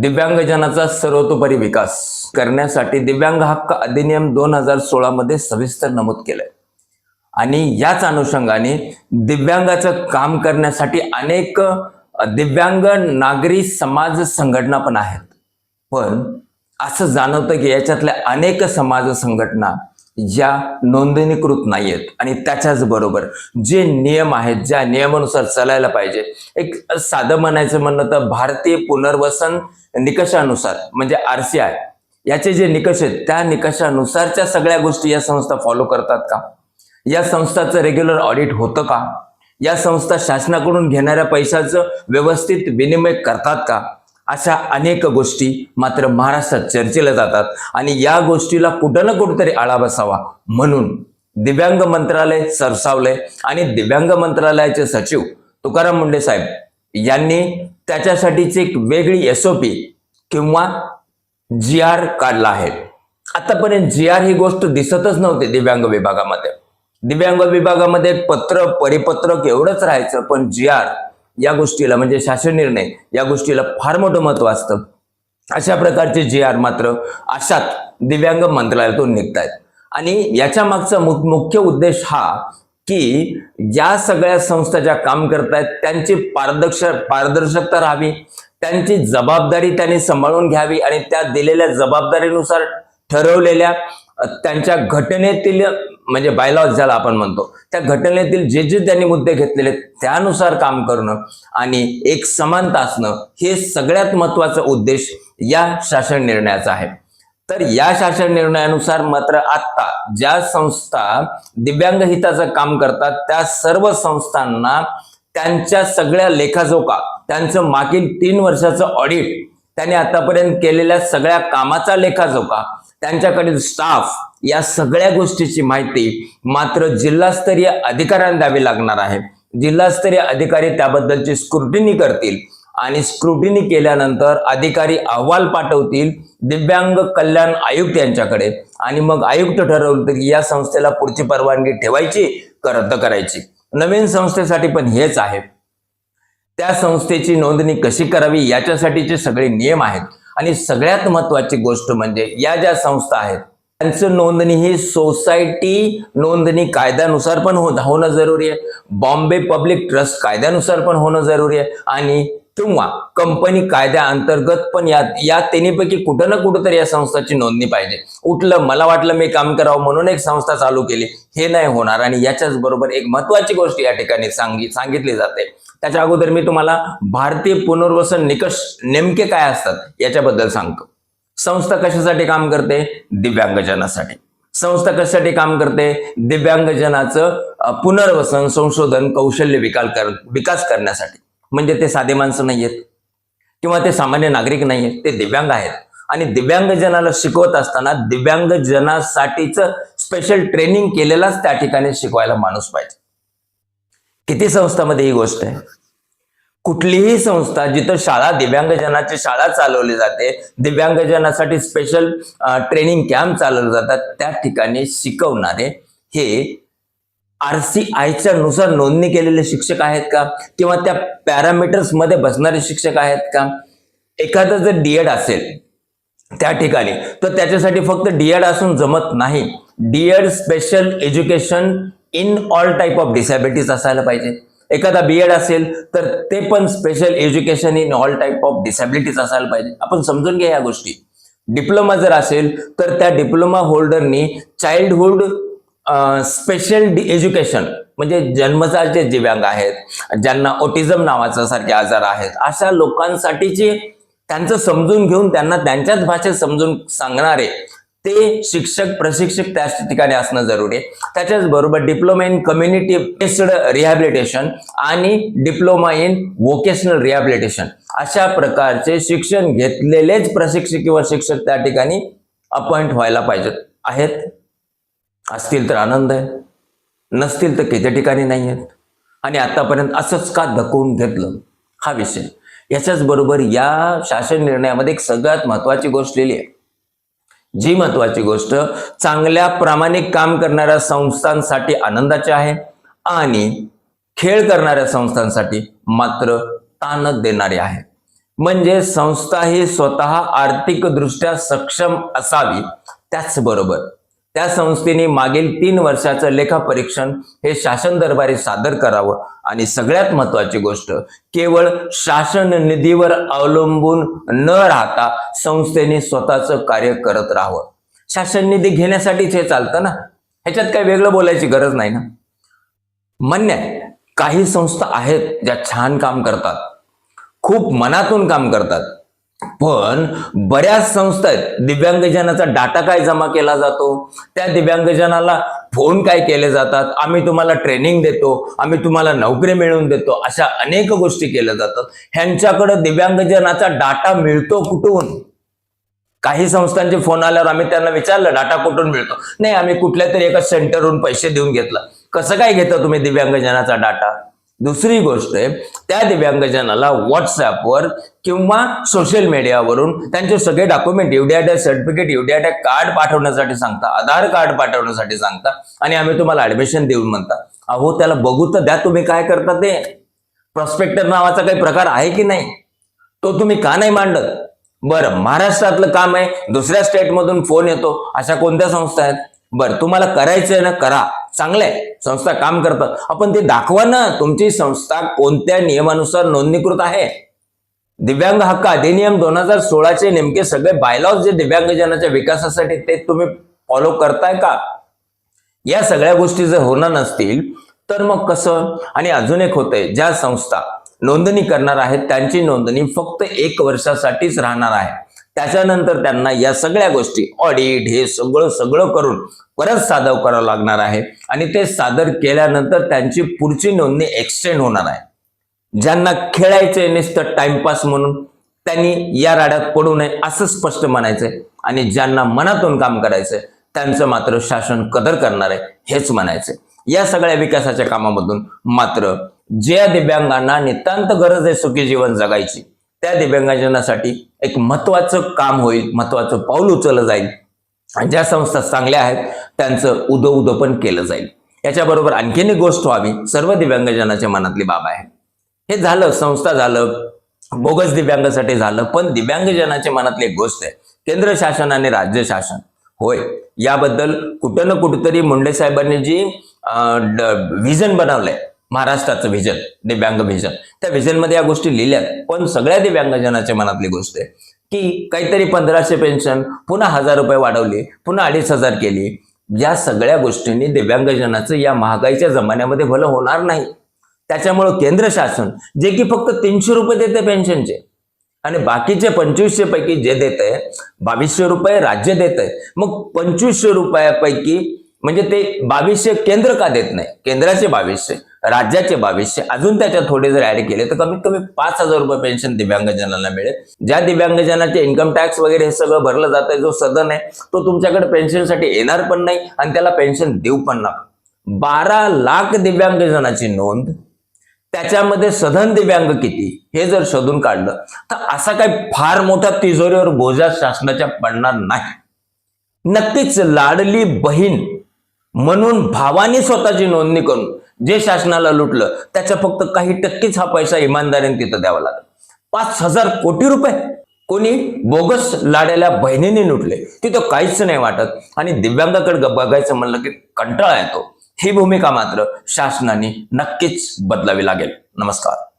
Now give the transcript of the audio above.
दिव्यांगजनाचा सर्वतोपरी विकास करण्यासाठी दिव्यांग हक्क अधिनियम दोन हजार सोळामध्ये सविस्तर नमूद केलंय. आणि याच अनुषंगाने दिव्यांगाचं काम करण्यासाठी अनेक दिव्यांग नागरी समाज संघटना पण आहेत. पण असं जाणवतं की याच्यातल्या अनेक समाज संघटना या नोंदणीकृत नाही आहेत आणि त्याच्याच बरोबर जे नियम आहेत ज्या नियमानुसार चालायला पाहिजे. एक साधं म्हणायचं म्हणणं तर भारतीय पुनर्वसन निकषानुसार म्हणजे आर सी आय. याचे जे निकष आहेत त्या निकषानुसारच्या सगळ्या गोष्टी या संस्था फॉलो करतात का? या संस्थाचं रेग्युलर ऑडिट होतं का? या संस्था शासनाकडून घेणाऱ्या पैशाचं व्यवस्थित विनिमय करतात का? अशा अनेक गोष्टी मात्र महाराष्ट्रात चर्चेला जातात आणि या गोष्टीला कुठं ना कुठंतरी आळा बसावा म्हणून दिव्यांग मंत्रालय सरसावलंय. आणि दिव्यांग मंत्रालयाचे सचिव तुकाराम मुंडे साहेब यांनी त्याच्यासाठीची एक वेगळी एस किंवा जी आर काढला आहे. आतापर्यंत जी आर ही गोष्ट दिसतच नव्हती दिव्यांग विभागामध्ये. दिव्यांग विभागामध्ये पत्र परिपत्रक एवढंच राहायचं पण जी आर या गोष्टीला म्हणजे शासन निर्णय या गोष्टीला फार मोठं महत्त्व असतं. अशा प्रकारचे जी आर मात्र अशात दिव्यांग मंत्रालयातून निघत आहेत आणि याच्या मागचा मुख्य उद्देश हा की या सगळ्या संस्था ज्या काम करतायत त्यांची पारदर्श पारदर्शकता राहावी त्यांची जबाबदारी त्यांनी सांभाळून घ्यावी आणि त्या दिलेल्या जबाबदारीनुसार ठरवलेल्या त्यांच्या घटनेतील म्हणजे बायलॉज ज्याला आपण म्हणतो त्या घटनेतील जे जे त्यांनी मुद्दे घेतलेले त्यानुसार काम करणं आणि एक समानता असणं हे सगळ्यात महत्त्वाचा उद्देश या शासन निर्णयाचा आहे. तर या शासन निर्णयानुसार मात्र आता ज्या संस्था दिव्यांग हिताचं काम करतात त्या सर्व संस्थांना त्यांच्या सगळ्या लेखाजोखा त्यांचं मागील तीन वर्षाचं ऑडिट त्यांनी आतापर्यंत केलेल्या सगळ्या कामाचा लेखाजोखा त्यांच्याकडील स्टाफ या सगळ्या गोष्टीची माहिती मात्र जिल्हास्तरीय अधिकाऱ्यांना द्यावी लागणार आहे. जिल्हास्तरीय अधिकारी त्याबद्दलची स्क्रुटिनी करतील आणि स्क्रुटिनी केल्यानंतर अधिकारी अहवाल पाठवतील दिव्यांग कल्याण आयुक्त यांच्याकडे आणि मग आयुक्त ठरवलं की या संस्थेला पुढची परवानगी ठेवायची का रद्द करायची. नवीन संस्थेसाठी पण हेच आहे. त्या संस्थेची नोंदणी कशी करावी याच्यासाठीचे सगळे नियम आहेत. आणि सगळ्यात महत्वाची गोष्ट म्हणजे या ज्या संस्था आहेत त्यांचं नोंदणी ही सोसायटी नोंदणी कायद्यानुसार पण हो होणं जरुरी आहे. बॉम्बे पब्लिक ट्रस्ट कायद्यानुसार पण होणं जरुरी आहे. आणि किंवा कंपनी कायद्या अंतर्गत पण या या तिन्हीपैकी कुठं ना कुठं तरी या संस्थाची नोंदणी पाहिजे. उठलं मला वाटलं मी काम करावं म्हणून एक संस्था चालू केली. हे नाही होणार आणि याच्याच बरोबर एक महत्वाची गोष्ट या ठिकाणी सांगी सांगितली जाते. त्याच्या अगोदर मी तुम्हाला भारतीय पुनर्वसन निकष नेमके काय असतात याच्याबद्दल सांगतो. संस्था कशासाठी काम करते? दिव्यांगजनासाठी. संस्था कशासाठी काम करते? दिव्यांगजनाचं पुनर्वसन संशोधन कौशल्य विकास कर विकास करण्यासाठी. म्हणजे ते साधे माणसं नाही आहेत किंवा ते सामान्य नागरिक नाही आहेत ते दिव्यांग आहेत. आणि दिव्यांगजनाला शिकवत असताना दिव्यांगजनासाठीच स्पेशल ट्रेनिंग केलेलाच त्या ठिकाणी शिकवायला माणूस पाहिजे. किती संस्थामध्ये ही गोष्ट आहे? कुठलीही संस्था जिथं शाळा दिव्यांगजनाची शाळा चालवली जाते दिव्यांगजनासाठी स्पेशल ट्रेनिंग कॅम्प चालवले जातात त्या ठिकाणी शिकवणारे हे आर सी आयच्या नुसार नोंदणी केलेले शिक्षक आहेत का? किंवा त्या पॅरामीटर्समध्ये बसणारे शिक्षक आहेत का? एखादं जर डीएड असेल त्या ठिकाणी तर त्याच्यासाठी फक्त डीएड असून जमत नाही. D Ed special education in all type of disabilities असायला पाहिजे. एखादा बीएड असेल तर ते पण special education in all type of disabilities असायला पाहिजे. आपण समजून घ्या या गोष्टी. डिप्लोमा जर असेल तर त्या डिप्लोमा होल्डरनी चाइल्डहुड स्पेशल एज्युकेशन म्हणजे जन्मजात जे दिव्यांग आहेत ज्यांना ओटिझम नावाचा सारखे आजार आहेत अशा लोकांसाठीचे त्यांचं समजून घेऊन त्यांना त्यांच्याच भाषेत समजून सांगणारे ते शिक्षक प्रशिक्षक त्या ठिकाणी असणं जरुरी आहे. त्याच्याच बरोबर diploma in community based rehabilitation आणि डिप्लोमा इन वोकेशनल रिहॅबिलिटेशन अशा प्रकारचे शिक्षण घेतलेलेच प्रशिक्षक किंवा शिक्षक त्या ठिकाणी अपॉइंट व्हायला पाहिजेत. आहेत? असतील तर आनंद आहे. नसतील तर किती ठिकाणी नाही आहेत. आणि आतापर्यंत असंच का धकवून घेतलं? हा विषय. याच्याच बरोबर या शासन निर्णयामध्ये एक सगळ्यात महत्वाची गोष्ट लिहिली आहे. जी महत्वाची गोष्ट चांगल्या प्रामाणिक काम करणाऱ्या संस्थांसाठी आनंदाची आहे आणि खेळ करणाऱ्या संस्थांसाठी मात्र ताण देणारी आहे. म्हणजे संस्था ही स्वतः आर्थिकदृष्ट्या सक्षम असावी त्याचबरोबर त्या संस्थेने मागील तीन वर्षाचं लेखापरीक्षण हे शासन दरबारी सादर करावं. आणि सगळ्यात महत्वाची गोष्ट केवळ शासन निधीवर अवलंबून न राहता संस्थेने स्वतःचं कार्य करत राहावं. शासन निधी घेण्यासाठीच हे चालतं ना? ह्याच्यात काही वेगळं बोलायची गरज नाही ना? मान्य काही संस्था आहेत ज्या छान काम करतात. खूप मनातून काम करतात. पण बऱ्याच संस्था आहेत. दिव्यांगजनाचा डाटा काय जमा केला जातो? त्या दिव्यांगजनाला फोन काय केले जातात? आम्ही तुम्हाला ट्रेनिंग देतो. आम्ही तुम्हाला नोकरी मिळवून देतो. अशा अनेक गोष्टी केल्या जातात. ह्यांच्याकडे दिव्यांगजनाचा डाटा मिळतो कुठून? काही संस्थांचे फोन आल्यावर आम्ही त्यांना विचारलं डाटा कुठून मिळतो? नाही आम्ही कुठल्या तरी एका सेंटरहून पैसे देऊन घेतलं. कसं काय घेता तुम्ही दिव्यांगजनाचा डाटा दुसरी गोष्ट आहे त्या दिव्यांगजनाला व्हॉट्सॲपवर किंवा सोशल मीडियावरून त्यांचे सगळे डॉक्युमेंट युडीआयडा सर्टिफिकेट युडीआयडा कार्ड पाठवण्यासाठी सांगता आधार कार्ड पाठवण्यासाठी सांगता आणि आम्ही तुम्हाला ऍडमिशन देऊन म्हणता. अहो त्याला बघू तर द्या तुम्ही काय करता ते. प्रॉस्पेक्टर नावाचा काही प्रकार आहे की नाही? तो तुम्ही का नाही मांडत? बरं महाराष्ट्रातलं काम आहे दुसऱ्या स्टेटमधून फोन येतो अशा कोणत्या संस्था आहेत? बरं तुम्हाला करायचंय ना करा. चांगलं आहे संस्था काम करतात आपण ते दाखवा ना तुमची संस्था कोणत्या नियमानुसार नोंदणीकृत आहे? दिव्यांग हक्क अधिनियम दोन हजार सोळाचे नेमके सगळे बायलॉज जे दिव्यांगजनाच्या विकासासाठी ते तुम्ही फॉलो करताय का? या सगळ्या गोष्टी जर होणार नसतील तर मग कसं? आणि अजून एक होतंय ज्या संस्था नोंदणी करणार आहेत त्यांची नोंदणी फक्त एक वर्षासाठीच राहणार आहे. त्याच्यानंतर त्यांना या सगळ्या गोष्टी ऑडिट हे सगळं सगळं करून परत सादर करावं लागणार आहे. आणि ते सादर केल्यानंतर त्यांची पुढची नोंदणी एक्सटेंड होणार आहे. ज्यांना खेळायचंय नुसतं टाइमपास म्हणून त्यांनी या राड्यात पडू नये असं स्पष्ट म्हणायचंय. आणि ज्यांना मनातून काम करायचंय त्यांचं मात्र शासन कदर करणार आहे हेच म्हणायचंय. या सगळ्या विकासाच्या कामामधून मात्र ज्या दिव्यांगांना नितांत गरज आहे सुखी जीवन जगायची. त्या दिव्यांगजनासाठी एक महत्वाचं काम होईल महत्वाचं पाऊल उचललं जाईल. आणि ज्या संस्था चांगल्या आहेत त्यांचं उदो उदो पण केलं जाईल. याच्याबरोबर आणखीन एक गोष्ट व्हावी सर्व दिव्यांगजनाच्या मनातली बाब आहे. हे झालं संस्था झालं बोगस दिव्यांगासाठी झालं पण दिव्यांगजनाच्या मनातली एक गोष्ट आहे. केंद्र शासन आणि राज्य शासन होय याबद्दल कुठं ना कुठंतरी मुंडे साहेबांनी जी व्हिजन बनवलंय महाराष्ट्राचं व्हिजन दिव्यांग व्हिजन त्या व्हिजनमध्ये या गोष्टी लिहिल्यात. पण सगळ्या दिव्यांगजनाच्या मनातली गोष्ट आहे की काहीतरी पंधराशे पेन्शन पुन्हा हजार रुपये वाढवली पुन्हा अडीच हजार केली. या सगळ्या गोष्टींनी दिव्यांगजनाचं या महागाईच्या जमान्यामध्ये भलं होणार नाही. त्याच्यामुळं केंद्र शासन जे की फक्त तीनशे रुपये देते पेन्शनचे आणि बाकीचे पंचवीसशे पैकी जे देत आहे बावीसशे रुपये राज्य देत आहे मग पंचवीसशे रुपयापैकी म्हणजे ते बावीसशे केंद्र का देत नाही? केंद्राचे बावीसशे राज्याचे बावीसशे अजून त्याच्यात थोडे जर ऍड केले तर कमीत कमी पाच हजार रुपये पेन्शन दिव्यांगजनाला मिळेल. ज्या दिव्यांगजनाचे इन्कम टॅक्स वगैरे हे सगळं भरलं जातं जो सदन आहे तो तुमच्याकडे पेन्शनसाठी येणार पण नाही आणि त्याला पेन्शन देऊ पण नाही बारा लाख दिव्यांगजनाची नोंद त्याच्यामध्ये सधन दिव्यांग किती हे जर शोधून काढलं तर असा काही फार मोठा तिजोरीवर बोजा शासनाच्या पडणार नाही. नक्कीच लाडली बहीण म्हणून भावाने स्वतःची नोंदणी करून जे शासनाला लुटलं त्याच्या फक्त काही टक्केच हा पैसा इमानदारीने तिथं द्यावा लागला. पाच हजार कोटी रुपये. कोणी बोगस लाड्याला बहिणीने लुटले तिथं काहीच नाही वाटत. आणि दिव्यांगाकडे बघायचं म्हणलं की कंटाळा येतो. ही भूमिका मात्र शासनाने नक्कीच बदलावी लागेल. नमस्कार.